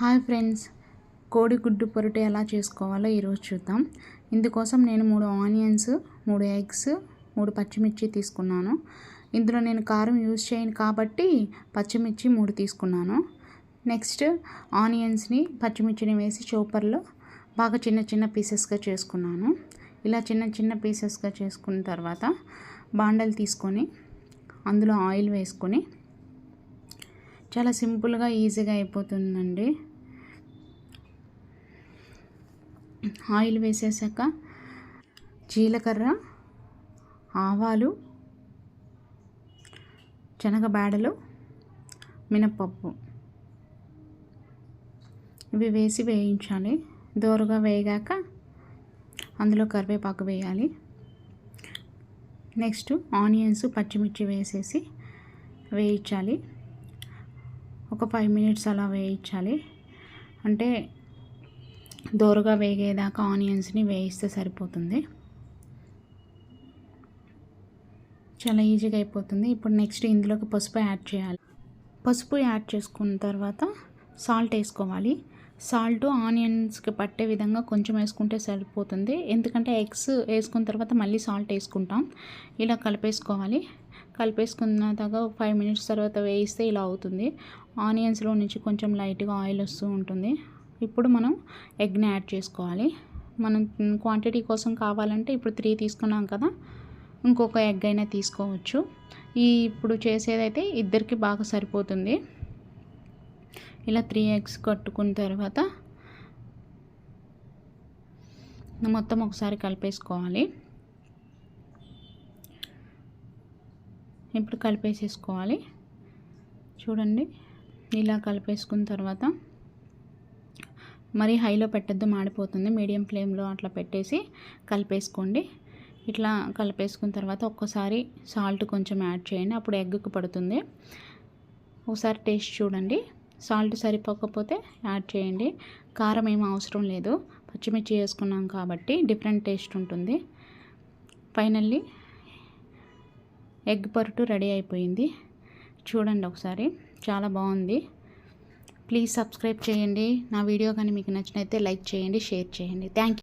Hi friends. కోడిగుడ్డు పొరటు ఎలా చేసుకోవాలో ఈరోజు చూద్దాం. ఇందుకోసం నేను మూడు ఆనియన్స్ మూడు ఎగ్స్ మూడు పచ్చిమిర్చి తీసుకున్నాను. ఇందులో నేను కారం యూజ్ చేయను కాబట్టి పచ్చిమిర్చి మూడు తీసుకున్నాను. నెక్స్ట్ ఆనియన్స్ని పచ్చిమిర్చిని వేసి చోపర్లో బాగా చిన్న చిన్న పీసెస్గా చేసుకున్నాను. ఇలా చిన్న చిన్న పీసెస్గా చేసుకున్న తర్వాత బాండలు తీసుకొని అందులో ఆయిల్ వేసుకొని చాలా సింపుల్గా ఈజీగా అయిపోతుందండి. ఆయిల్ వేసేసాక జీలకర్ర ఆవాలు శనగ బేడలు మినప్పప్పు. ఇవి వేసి వేయించాలి. దోరగా వేగాక అందులో కరివేపాకు వేయాలి. నెక్స్ట్ ఆనియన్స్ పచ్చిమిర్చి వేసేసి వేయించాలి. ఒక ఫైవ్ మినిట్స్ అలా వేయించాలి. అంటే దోరగా వేగేదాకా ఆనియన్స్ని వేయిస్తే సరిపోతుంది. చాలా ఈజీగా అయిపోతుంది. ఇప్పుడు నెక్స్ట్ ఇందులోకి పసుపు యాడ్ చేయాలి. పసుపు యాడ్ చేసుకున్న తర్వాత సాల్ట్ వేసుకోవాలి. సాల్ట్ ఆనియన్స్కి పట్టే విధంగా కొంచెం వేసుకుంటే సరిపోతుంది. ఎందుకంటే ఎగ్స్ వేసుకున్న తర్వాత మళ్ళీ సాల్ట్ వేసుకుంటాం. ఇలా కలిపేసుకోవాలి. కలిపేసుకున్న తర్వాత ఫైవ్ మినిట్స్ తర్వాత వేయిస్తే ఇలా అవుతుంది. ఆనియన్స్లో నుంచి కొంచెం లైట్గా ఆయిల్ వస్తూ ఉంటుంది. ఇప్పుడు మనం ఎగ్ని యాడ్ చేసుకోవాలి. మనం క్వాంటిటీ కోసం కావాలంటే ఇప్పుడు త్రీ తీసుకున్నాం కదా ఇంకొక ఎగ్ అయినా తీసుకోవచ్చు. ఈ ఇప్పుడు చేసేదైతే ఇద్దరికి బాగా సరిపోతుంది. ఇలా త్రీ ఎగ్స్ కట్టుకున్న తర్వాత మొత్తం ఒకసారి కలిపేసుకోవాలి. ఇప్పుడు కలిపేసేసుకోవాలి. చూడండి ఇలా కలిపేసుకున్న తర్వాత మరి హైలో పెట్టద్దు మాడిపోతుంది. మీడియం ఫ్లేమ్లో అట్లా పెట్టేసి కలిపేసుకోండి. ఇట్లా కలిపేసుకున్న తర్వాత ఒక్కసారి సాల్ట్ కొంచెం యాడ్ చేయండి. అప్పుడు ఎగ్గుకు పడుతుంది. ఒకసారి టేస్ట్ చూడండి. సాల్ట్ సరిపోకపోతే యాడ్ చేయండి. కారం ఏం అవసరం లేదు. పచ్చిమిర్చి వేసుకున్నాం కాబట్టి డిఫరెంట్ టేస్ట్ ఉంటుంది. ఫైనల్లీ ఎగ్ పరుటు రెడీ అయిపోయింది. చూడండి ఒకసారి. చాలా బాగుంది. ప్లీజ్ సబ్స్క్రైబ్ చేయండి. నా వీడియో కానీ మీకు నచ్చినైతే లైక్ చేయండి షేర్ చేయండి. థ్యాంక్